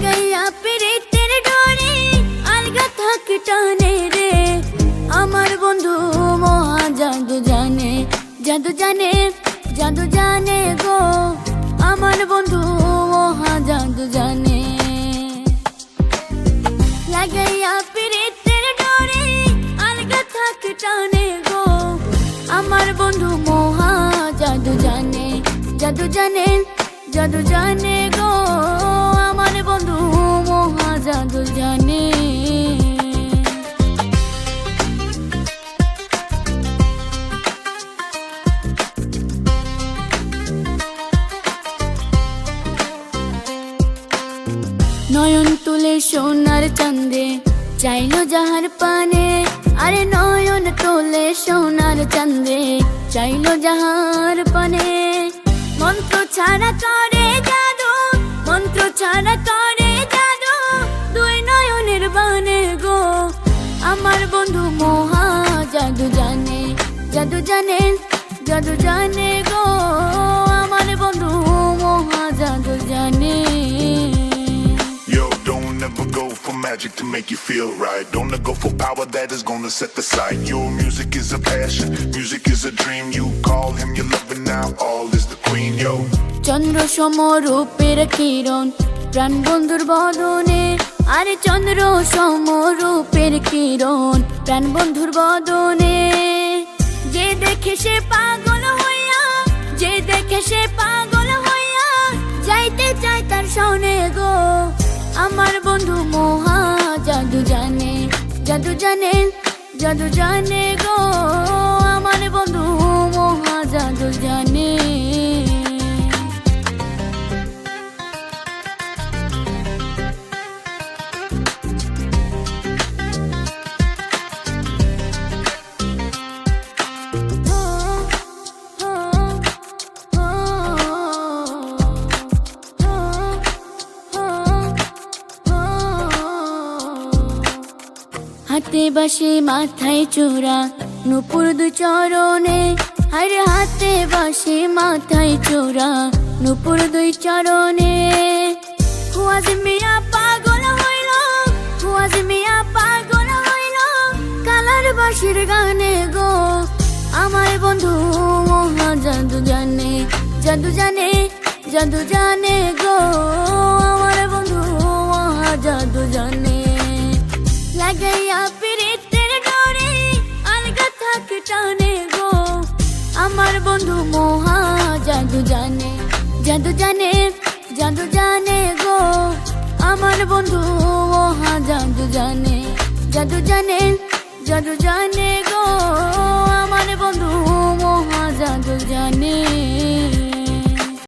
গাইয়া পেরে তের ডরে আলগা থাক টানে রে আমার বন্ধু মহা জাদু জানে জাদু জানে জাদু জানে গো আমার বন্ধু মহা জাদু জানে লাগাইয়া পেরেতের ডরে আলগা থাক টানে গো আমার বন্ধু মহা জাদু জানে জাদু জানে জাদু জানে বন্ধু মহা জাদু জানে। নয়ন তুলে সোনার চান্দে, চাইলো যাহার পানে। আরে নয়ন তোলে সোনার চান্দে, চাইলো যাহার পানে। মন্ত্র ছাড়া করে ছাড়া করে জাদু দুই নয়নের বানে গো আমার বন্ধু মহা জাদু জানে জাদু জানে জাদু জানে গো আমার বন্ধু মহা জাদু জানে Yo, don't ever go for magic to make you feel right. Don't go for power that is gonna set the sight. Your music is a passion, music is a dream. You call him, you love it now. All is the queen, yo. চন্দ্র সমরূপের কিরণ প্রাণ বন্ধুর বদনে, আরে চন্দ্র সমরূপের কিরণ, প্রাণ বন্ধুর বদনে। যে দেখে সে পাগল হইয়া, যে দেখে সে পাগল হইয়া, যাইতে চায় তার সনে গো। আমার বন্ধু মহা জাদু জানে জাদু জানে জাদু জানে গো। আমার বন্ধু মহা জাদু জানে। হাতে বাসে, মাথায় চোরা। নুপুর দু চরণে আরে হাতে বাসে, মাথায় চোরা। নুপুর দুই চরণে। হুয়াজ মিয়া পাগল হইল হুয়াজ মিয়া পাগল হইল। কালার বাসির গানে গো, আমার বন্ধু মহা জাদু জানে জাদু জানে জাদু জানে গো। আমার বন্ধু মহা জাদু জানে। বন্ধু মহা জাদু জানে জাদু জানে জাদু জানে গো। আমার বন্ধু মহা জাদু জানে জাদু জানে জাদু জানে গো।